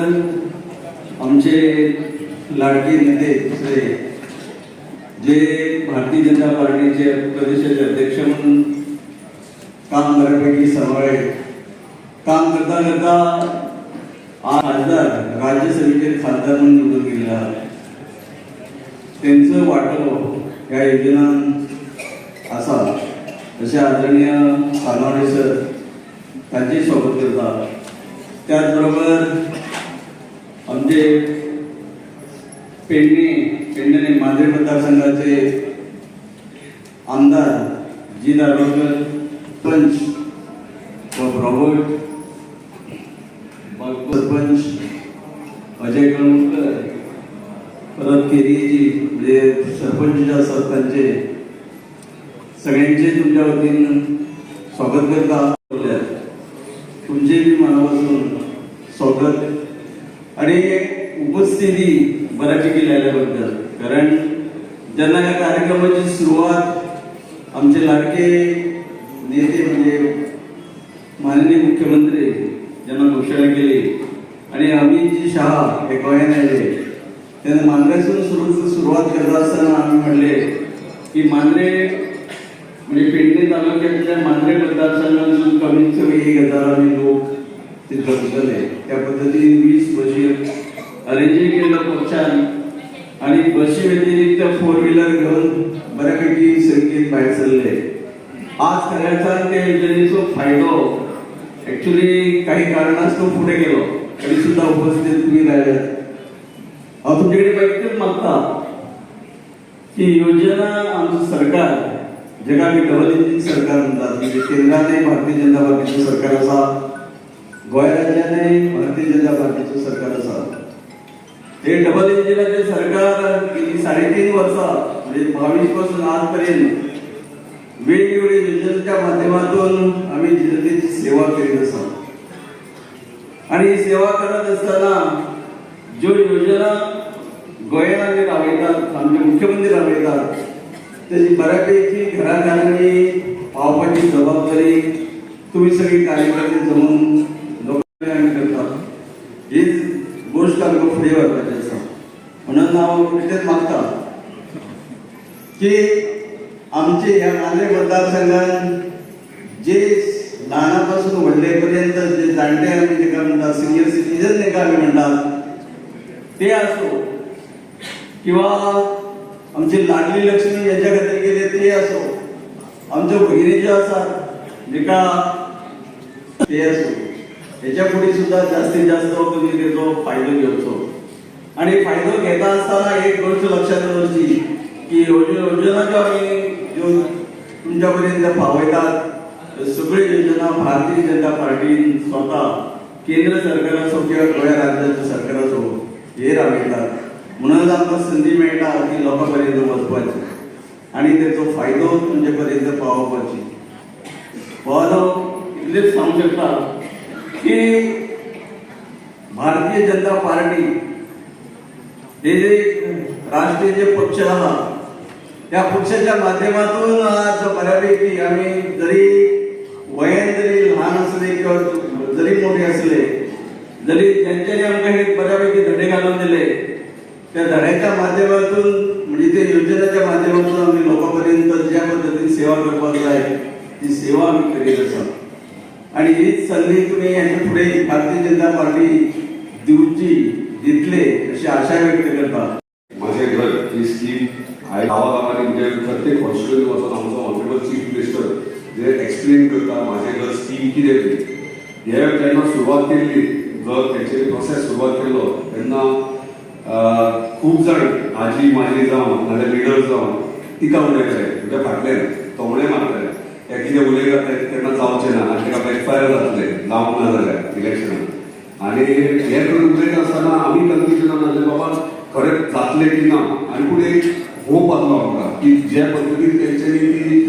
आमचे लाडके नेते जे भारतीय जनता पार्टीचे प्रदेशाचे अध्यक्ष म्हणून काम बऱ्यापैकी सांभाळे काम करता करता आज खासदार राज्यसभेचे खासदार म्हणून निवडून गेला त्यांचं वाटप या योजना असा जसे आदरणीय कानवडे सर त्यांचे स्वागत करतात. त्याचबरोबर आमचे पेडणे पेडणे मांजरे मतदारसंघाचे आमदार जी दारोकर पंच व रॉबर्ट सरपंच अजय कळमकर परत केरीजी म्हणजे सरपंच जे असतात त्यांचे सगळ्यांचे तुमच्या वतीनं स्वागत करता तुमचे बी मनापासून स्वागत. आणि उपस्थिती बऱ्यापैकी लावल्याबद्दल कारण ज्यांना या कार्यक्रमाची सुरुवात आमचे लाडके नेते म्हणजे माननीय मुख्यमंत्री ज्यांना घोषणा केली आणि अमितजी शहा हे गोयाने आले त्यांना मांजऱ्यातून सुरू सुरुवात करत असताना आम्ही म्हणले की मांद्रे म्हणजे पेडणे तालुक्यातल्या मांद्रे मतदारसंघातून कमीत कमी एक हजार आम्ही लोक ते दर्शन आहे. त्या पद्धतीने वीस बशी अरेंज केलं पक्षान आणि बशी व्यतिरिक्त फोर व्हीलर घेऊन बऱ्यापैकी संगीत बाहेर चालले. आज खऱ्याचा त्या योजनेचा फायदा ऍक्च्युली काही कारणास्तव पुढे गेलो. तरी सुद्धा उपस्थित तुम्ही राहिल्यात अहो तुमच्याकडे बघितलं मागता की योजना आमचं सरकार जगा मी डबल इंजिन सरकार म्हणतात. म्हणजे केंद्राने भारतीय जनता पार्टीचं सरकार असा गोंय राज्याने भारतीय जनता पार्टीचं सरकार असा ते डबल इंजिनाचे सरकार गेली साडेतीन वर्षा म्हणजे बावीसपासून आजपर्यंत वेगवेगळ्या योजनेच्या माध्यमातून आम्ही जनतेची सेवा करीत असा आणि सेवा करत असताना जो योजना गोयनाने राबवितात आमचे मुख्यमंत्री राबवितात त्याची बऱ्यापैकी घराघरांनी पावपाची जबाबदारी तुम्ही सगळी कार्यकर्ते जमून म्हणून मागतात. मागता की आमचे ह्या नांदेड मतदारसंघात जे लहानापासून वडलेपर्यंत जे जाणते आम्ही जे काय म्हणतात सिनियर सिटीजन जे काय आम्ही म्हणतात ते असो किंवा आमचे लाडली लक्ष्मी यांच्या खातीर गेले ते असो. आमचे भगिनी जे असतात जे का ते असो. याच्यापुढे सुद्धा जास्तीत जास्त तुम्ही त्याचो फायदो घेवचो आणि फायदो घेता असताना एक गोष्ट लक्षात दवरची की योजना ज्यो आम्ही ज्यो तुमच्यापर्यंत पावयतात. सगळी सगळ्यो योजना भारतीय जनता पार्टीन स्वतः केंद्र सरकार असो किंवा गोव्या राज्याचं सरकार असो हे राबयतात म्हणूनच आमकां संधी मेळटा की लोकां वचपाची आणि त्याचो फायदो तुमचे पर्यंत पावोवपाची पावलो इतलेच सांगू शकता की भारतीय जनता पार्टी हे जे राष्ट्रीय जे पक्ष आहा त्या पक्षाच्या माध्यमातून आज बऱ्यापैकी आम्ही जरी वयन जरी लहान असले किंवा जरी मोठे असले जरी त्यांच्याने आमच्या हे बऱ्यापैकी धडे घालून दिले त्या धड्याच्या माध्यमातून म्हणजे ते योजनेच्या माध्यमातून आम्ही लोकांपर्यंत ज्या पद्धतीने सेवा करपाक आहे ती सेवा आम्ही करीत आसा आणि हीच संधी तुम्ही यांच्या पुढे भारतीय जनता पार्टी दिवची जिंकले अशी आशा व्यक्त करता माझे घर ही स्कीम आहे. गावागावांनी म्हणजे प्रत्येक हॉस्पिटल वचून आमचो ऑनरेबल चीफ मिनिस्टर जे एक्सप्लेन करता माझे घर स्कीम कितें ती हे जेन्ना सुरवात केल्ली जर तेचे प्रोसेस सुरवात केलो तेन्ना खूप खूब जाण आजी माझी जावं नाजाल्यार लिडर जावं तिका उलयताले म्हणजे फाटल्यान तोमणे मारताले हे कितें उलयता ते तेन्ना जावचें ना आनी तेका बॅकफायर जातले जावंक ना जाल्यार इलेक्शनाक आणि हे करून उलयता आसतना आमी कन्फ्युजनान आसले बाबा खरें जातलें की ना? आनी पूण एक होप आसलो आमकां की जे पद्दतीन तेंच्यांनी ती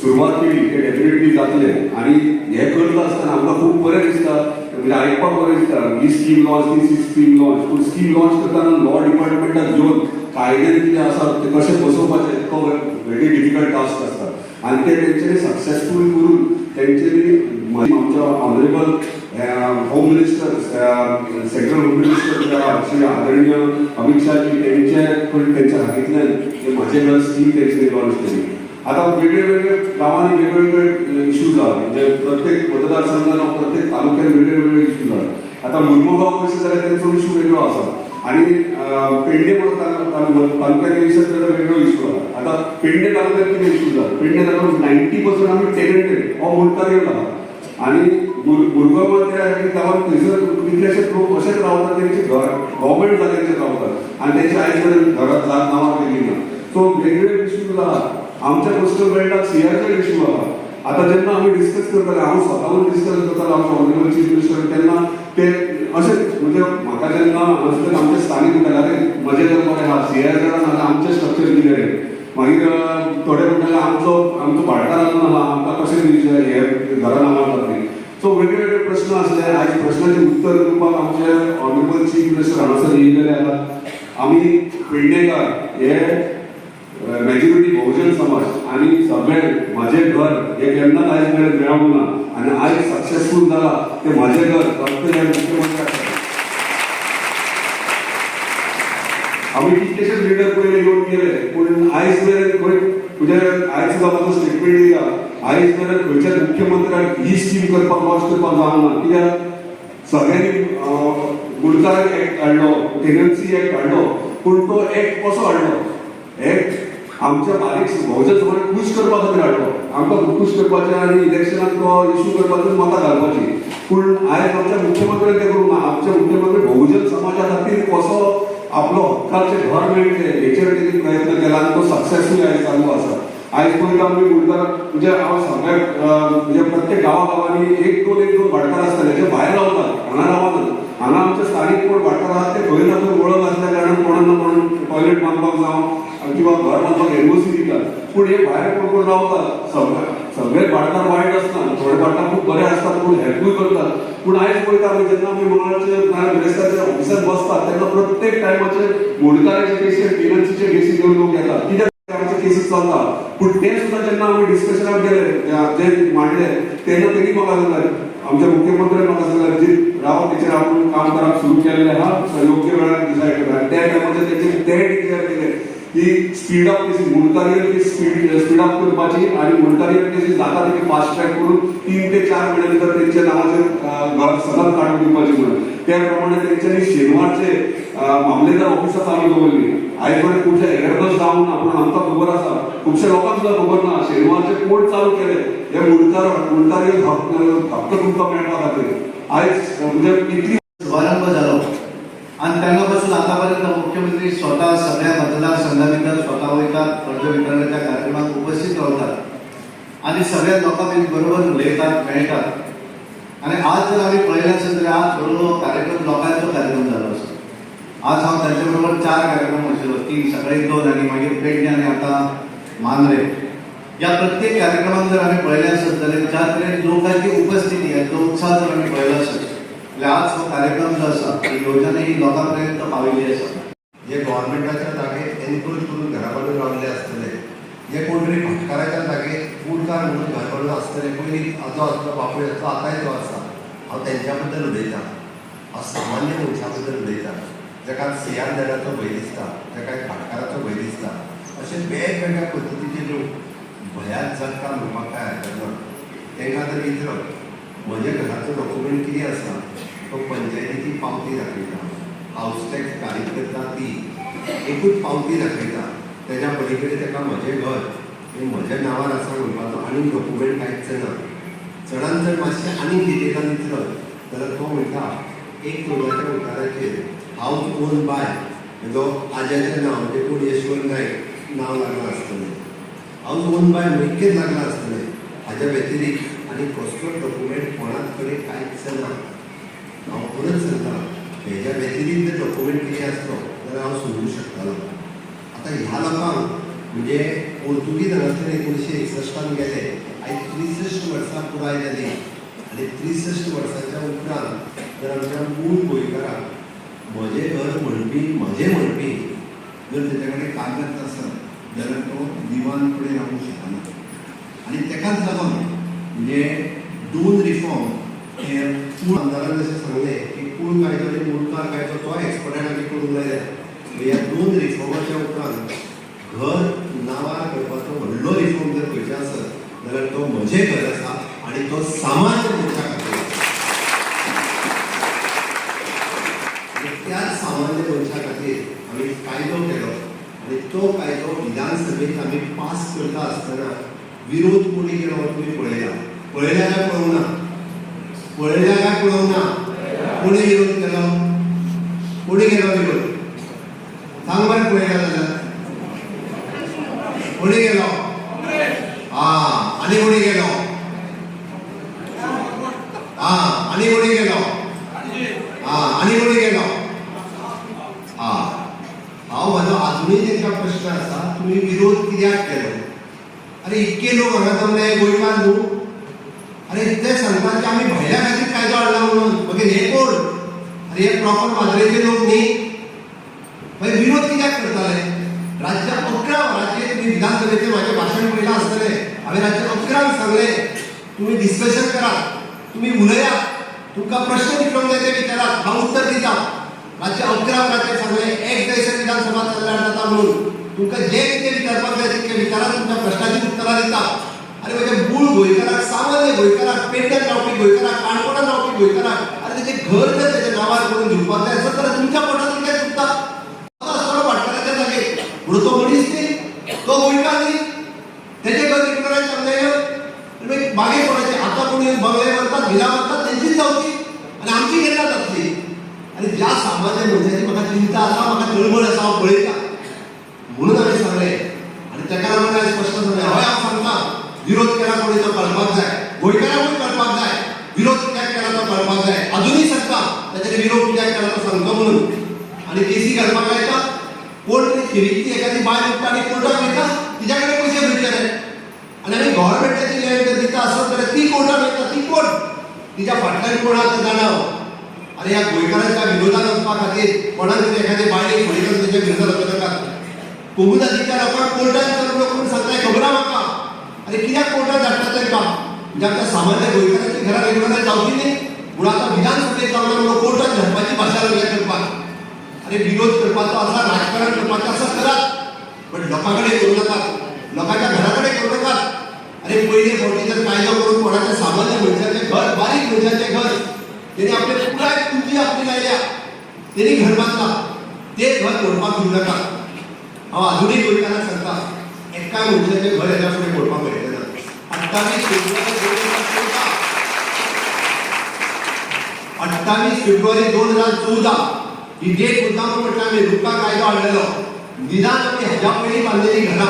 सुरवात केली ते डेफिनेटली जातले. आनी हे करता आसतना आमकां खूब बरें दिसता. म्हणजे आयकपाक बरें दिसता ही स्कीम लॉन्च ती स्कीम लॉन्च पूण स्कीम लॉन्च करताना लॉ डिपार्टमेंटाक घेवन कायद्यान कितें आसा ते कशें बसोवपाचें तो व्हेरी डिफिकल्ट टास्क आसता आनी ते तेंच्यांनी सक्सेसफूल करून तेंच्यांनी आमच्या honourable home minister central home minister Shri आदरणीय अमित शाहजी तेंचे तेंच्या हातींतल्यान हे माझे घर ती त्यांची लॉन्च केली. आता वेगळे वेगळे गावांनी वेगवेगळे इश्यूज आहा म्हणजे प्रत्येक मतदारसंघात प्रत्येक तालुक्यात वेगळे वेगळे इश्यूज आहा आता मुरमुगांव पयशे जाल्यार तेंचो इश्यू वेगळो आसा आणि अं, पेडणे म्हणून तालु- तालु- तालुक्यात येयसर वेगळो इशू आहा आता पेडणे तालुक्यात कितें इश्यू जाला पेडणे तालुक्यात नायन्टी पर्संट आमी टेलेंटेड हो मुलकारीय आहा आणि मुरगांवात त्या गावात थंयसर कितलेशे लोक अशेच रावतात तेंचे घर गव्हर्मेंट जाग्याचेर रावतात आणि तेंचे आयज मेरेन घरात जाग नांवां केली ना. सो वेगवेगळे इश्यूज आहा आमच्या कोस्टल बेल्टाक सीआरचे इश्यू आहा आता जेन्ना आमी डिस्कस करताले हांव स्वताहून डिस्कस करतालो आमच्या ऑनरेबल चीफ मिनिस्टर तेन्ना ते अशें म्हणजे म्हाका जेन्ना हांवें आमचे स्थानीक म्हणटाले अरे जर बरें आहा सीआरचे नाजाल्यार आमचें स्ट्रक्चर कितें मागीर थोडे म्हणटाले आमचो आमचो भाटकार आसलो ना आमकां कशें दिवचें हे घरा नांवां जातली सो वेगळे वेगळे प्रश्न असले आणि प्रश्नाचे उत्तर दिवपाक आमच्या ऑनरेबल चीफ मिनिस्टर हांगासर येयलेले आसात आमी पेडणेकार हे मेजॉरिटी बहुजन समाज आणि सगळे माझे घर हे केन्नाच आयज मेरेन मेळोंक ना आणि आयज सक्सेसफूल जाला ते माझे घर फक्त ह्या मुख्यमंत्र्याक आम्ही कितलेशेच लिडर पयले घेवन गेले पूण आयज मेरेन खंय म्हणजे आयज सुद्दां म्हाका स्टेटमेंट दिला आयज जाल्यार खंयच्याच मुख्यमंत्र्याक ही स्कीम करपाक लॉन्च करपाक जावना ना कित्याक? सगळ्यांनी गुणकार एक्ट हाडलो टेनन्सी एक्ट हाडलो पूण तो एक्ट कसो हाडलो? एक्ट आमच्या बारीक भोवच्या समाज खुश करपा खातीर हाडलो. आमकां खुश करपाचें आनी इलेक्शनाक तो इश्यू करपाचो मतां घालपाची. पूण आयज आमच्या मुख्यमंत्र्यान तें करूंक ना. आमच्या मुख्यमंत्री बहुजन समाजा खातीर कसो आपलो हक्काचें घर मेळचें हेचेर तेणी प्रयत्न केला आनी तो सक्सेसफूल आयज चालू आसा. आयज पळयता गुडकर म्हणजे हांव सगळ्या म्हणजे प्रत्येक गांवा गांवांनी एक दोन एक दोन भाटकार आसताले त्याच्या भायर रावतात हांगा रावनात हांगा आमचे स्थानिक कोण भाटकार आहात ते खंय ना खंय वळख आसल्या कारणान कोणान ना कोण टॉयलेट बांदपाक जावं किंवा घर बांदपाक एनओसी दितात. पूण हे भायर कोण कोण रावतात सगळ्या सगळे भाटकार वायट असतात. थोडे भाटकार खूब बरे असतात पूण हेल्पूय करतात. पूण आयज पळयता आमी जेन्ना आमी मंगळाचे नाजाल्यार बिरेस्तारचे ऑफिसांत बसतात तेन्ना प्रत्येक टायमाचे मोडकाराचे केसी टेनन्सीचे केसी घेवन लोक येतात. कित्याक आमचे केसीस चालतात. पूण ते सुद्दां जेन्ना आमी डिस्कशनाक गेले जे मांडले त्यांना त्यांनी म्हाका सांगले आमच्या मुख्यमंत्र्यांनी म्हाका सांगले जे राव तेचेर आपण काम करा सुरू केलेले हा. योग्य वेळार डिसाईड करा. त्या टायमाचेर त्यांचे ते डिक्लेअर केले की स्पीड ऑफ केसेस मुलतारियल केस स्पीड स्पीड ऑफ करपाची आणि मुलतारियल केसेस जाता तेची फास्ट ट्रॅक करून तीन ते चार महिन्यानंतर भितर तेंच्या नांवाचेर काढून काडून दिवपाची म्हणून. त्या प्रमाणे शेनवारचे मामलेदार ऑफिसां चालू दवरली आयज कुठल्या खुबशे एरबस जावंक ना पूण आमकां खबर आसा खुबशे लोकांचा सुद्दां खबर ना शेनवारचे कोर्ट चालू केले. हे मुणकार मुणकारीयर हक्क तुमचा मेळपा खातीर आयज म्हणजे इतली शुभारंभ झालो. आणि तेन्नापासून आतापर्यंत मुख्यमंत्री स्वतः सगळ्या मतदारसंघा भितर स्वतः वयतात कर्ज वितरणाच्या कार्यक्रमात उपस्थित रावतात आणि सगळ्या लोकां बरोबर उलयतात मेळटात आणि आज जर आम्ही पळयलें जाल्यार आज थोडो कार्यक्रम लोकांचो कार्यक्रम जालो आज हांव तांचे बरोबर चार कार्यक्रम आशिल्लो तीन सकाळी दोन आनी मागीर पेडणे आनी आतां मांद्रे या प्रत्येक कार्यक्रमात जर आम्ही पळयलें आसत जाल्यार ज्या तरेन लोकांची उपस्थिती हेचो उत्साह जर आमी पळयलो आज हो कार्यक्रम जो आसा ही योजना ही लोकां पर्यंत पाविल्ली आसा जे गव्हर्नमेंटाच्या जागेत एनक्रोच करून घरा बांदून असतले। जे कोण तरी भाटकाराच्या जागेत कूडकार म्हणून घर असतले पयलीं आजो आसलो बापूय आसलो तो आसा हांव तेंच्या बद्दल उलयतां सामान्य मनशा बद्दल जाका सियान देडाचो भंय दिसता ताका एक भाटकाराचो भंय दिसता अशे वेगवेगळ्या पद्दतीचे लोक भयात जगता म्हणून काय आयकलो ना तांकां जर विचारप म्हज्या घराचो डॉक्युमेंट कितें आसा तो पंचायतीची पावती दाखयता हाऊस टॅक्स फारीक करता ती एकूच पावती दाखयता तेज्या पलीकडे ताका म्हजें घर हे म्हज्या नांवार आसा म्हणपाचो आनीक डॉक्युमेंट कांयच ना चडांत चड मातशें आनी डिटेलान विचारत जाल्यार तो म्हणटा एक तोळ्याच्या उताराचेर हाऊस ओन बाय? म्हजो आज्याचें नांव म्हणजे कोण यशवंत नायक नांव लागलां आसतलें हाऊस ओन बाय मैकेत लागलां आसतलें हाज्या व्यतिरिक्त आनी कसलो डॉक्युमेंट कोणाकडे कडेन कांयच ना हांव परत सांगता हेज्या व्यतिरिक्त डॉक्युमेंट कितें आसलो जाल्यार हांव सोडू शकतालो आतां ह्या लोकांक म्हणजे पोर्तुगीज हांगासर एकोणीशे एकसश्टान गेले. आयज त्रिसश्ट वर्सां पुराय जाली आणि त्रिसश्ट वर्सांच्या उपरांत जर आमच्या मूळ गोंयकारांक म्हजें घर म्हणपी म्हजें म्हणपी. जर त्याच्याकडे कडेन कागद असत जाल्यार तो दिवान फुडें रावूंक शकना आणि तेकाच लागून म्हणजे दोन रिफॉर्म हे कूळ आमदारान जशें सांगलें की कूळ कायदो आनी मुळकार कायदो तो एक्सपर्टान आमी करूंक लायल्या ह्या दोन रिफॉर्माच्या उपरांत घर नावार करपाचो व्हडलो रिफॉर्म जर खंयचे आसत जाल्यार तो म्हजें घर आसा आनी तो सामान्य मनशा खातीर आनी त्याच सामान्य मनशा खातीर आमी कायदो केलो आनी तो कायदो विधानसभेत आमी पास करता आसतना विरोध कोणी केलो हो तुमी पळयला पळयल्या काय पळोवंक ना पळयल्या काय पळोवंक ना कोणी विरोध केलो कोणी केलो विरोध सांग बरें पळयला जाल्यार कोणी गेलो हा आनी कोणी गेलो हा आनी कोणी गेलो हा आनी कोणी गेलो हा हांव म्हाजो अजुनूय तांकां प्रश्न आसा तुमी विरोध कित्याक केलो अरे इतके लोक हांगा जमले गोंयकार न्हू अरे ते सांगतात की आमी भयल्या खातीर कायदो हाडला म्हणून? मागीर हे कोण? अरे हे प्रॉपर माजरेचे लोक न्ही मागीर विरोध कित्याक करताले राज्य अकरा वरांचेर तुम्ही विधानसभेचे माझे भाषण पयलां आसतलें हांवें राज्य अकरांक सांगलें तुम्ही डिस्कशन करात तुम्ही उलयात तुमकां प्रश्न विचारूंक जाय ते विचारात. हांव उत्तर दिता. रातचे अकरा वरांचेर सांगलें एक जैसर विधानसभा चल्ल्यार जाता म्हणून. तुमकां जे कितें विचारपाक जाय तितकें विचारात तुमच्या प्रश्नाची उतरां दिता आणि म्हणजे मूळ गोयकाराक सामान्य गोयकाराक पेडण्यात रावपी गोयकाराक काणकोणात रावपी गोयकाराक आणि त्याचे घर जर त्याच्या नांवार करून घेवपाक जाय आसत जाल्यार तुमच्या पोटांत कितें चुकता तो आसतलो भाटकाराच्या जागेर म्हणून तो मनीस न्ही तो गोंयकार न्ही तेजे घर विकणाऱ्या सांगले मागे कोणाचे आता कोणी बंगले म्हणतात भिला म्हणतात त्यांचीच जावची आणि आमची केन्ना जातली आणि ज्या सामान्य मनशाची म्हाका चिंता आसा म्हाका तळमळ आसा हांव पळयता म्हणून हांवें सांगलें आनी तेका लागून हांवें स्पश्ट सांगलें हय हांव सांगता विरोध केला कोणी तो कळपाक जाय गोंयकारांकूय कळपाक जाय विरोध कित्याक केला तो कळपाक जाय अजुनूय सांगता ताचेर विरोध कित्याक केला तो सांगतो म्हणून आणि केसी घालपाक लायता कोण तरी खेरीची एखादी बाय उठता आणि कोर्टात वयता तिच्या कडेन पयशे भरचेले आणि आमी गव्हर्मेंटाची लँड जर दिता आसत जाल्यार ती कोर्टात वयता ती कोण तिच्या फाटल्यान कोण आहा तें जाणाव अरे ह्या गोंयकारांच्या विरोधात वचपा खातीर कोणाक तरी एखादे बायलेक फुडें करून तेच्या विरोधात वचूं नाका कोमून अधिकार आपण कोर्टात करून कोण सांगताय खबर आहा म्हाका अरे कित्याक कोर्टात धाडटा तांकां म्हणजे आमच्या सामान्य गोंयकारांची घरात रेग्युलर लावली न्ही. म्हणून आतां विधानसभेत जावना म्हणून कोर्टात धाडपाची भाषा लागल्या करपाक अरे विरोध करपाचो असा राजकारण करपाचें आसा करा पण लोकां कडेन करूं लोकांच्या घरा कडेन करूं अरे पहिले फावटी जर कायदा करून कोणाच्या सामान्य मनशाचें घर बारीक मनशाचें घर. तेणी आपले पुराय तुमची आपली लायल्या तेणी घर बांधला. ते घर तोडपाक घेऊ नाका. हांव अजूनही गोंयकारांक सांगता एका मनशाचें घर येल्या फुडें तोडपाक अठ्ठावीस फेब्रुवारी दोन हजार चौदा. अठ्ठावीस फेब्रुवारी दोन हजार चौदा ही डेट मुद्दाम म्हटलं आम्ही रुपा कायदो आणलेलो. निदान आम्ही ह्याच्या पहिली बांधलेली घरा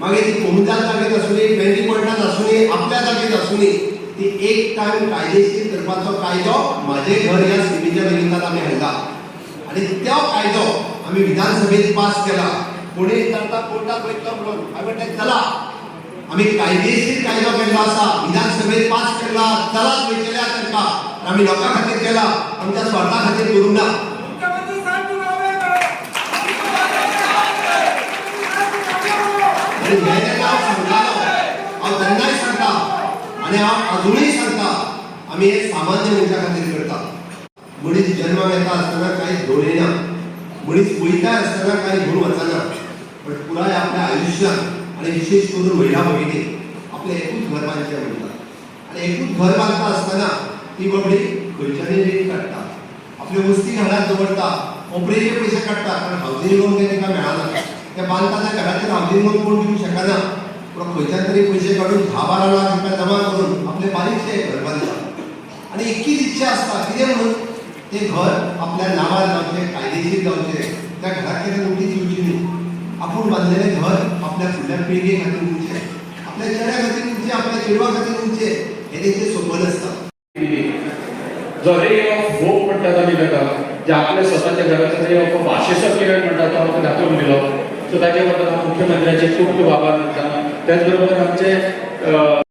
मागे ती कोमुदात जागेत असू नये आसुनी पॉइंटात असू नये आपल्या जागेत असू नये ती एक टाइम कायदेशीर करपाचो कायदो माझे घर या सिमीच्या विरोधात आम्ही हाडला आणि त्या कायदो आम्ही विधानसभेत पास केला. कोणी करता कोर्टात वयतलो म्हणून. आम्ही म्हणलें चला आम्ही कायदेशीर कायदो केल्लो आसा विधानसभेत पास केला चलाच वयतल्या तांकां आनी आमी लोकां खातीर केला. आमच्या स्वार्था खातीर करूंक ना हे हांव तेन्नाय सांगता आनी हांव अजुनूय सांगता आमी एक सामान्य मनशा खातीर करता. मनीस जल्माक येता आसतना कांय घेवन येना मनीस वयता आसतना कांय घेवन वचना. पण पुराय आपल्या आयुश्यांत आणि विशेष करून महिला भगिनी आपलें एकूच घर बांदचें म्हणटात आनी एकूच घर बांधता आसतना ती बाबडी खंयच्यानय रीण काडटा आपल्यो वस्ती घरात दवरता कोपरेचे पयशे काडटा कारण हावजींग लोन तें तिका मेळना ते बांधताना त्या घराचेर हावजींग लोन कोण दिवंक शकना पूण खंयच्यान तरी पयशे काडून धा बारा लाख रुपया जमा करून आपले बारीकशें घर बांदता आनी इतकीच इच्छा आसता कितें म्हणून तें घर आपल्या नांवार जावचें कायदेशीर जावचें त्या घराक कितें नोटीस येवची न्ही आपूण बांधलेले घर आपल्या फुडल्या पिळगे खातीर उरचें आपल्या चेड्या खातीर उरचें आपल्या चेडवा खातीर उरचें हें तेंचें स्वप्न आसता जो रे ऑफ होप म्हणटात आमी ताका जे आपल्या स्वताच्या घराचो रे ऑफ भाशेचो किरण म्हणटा तो आमकां दाखोवन दिलो. सो ताचे बद्दल हांव मुख्यमंत्र्याचे खूब खूब आभार मानता. त्याच बरोबर आमचे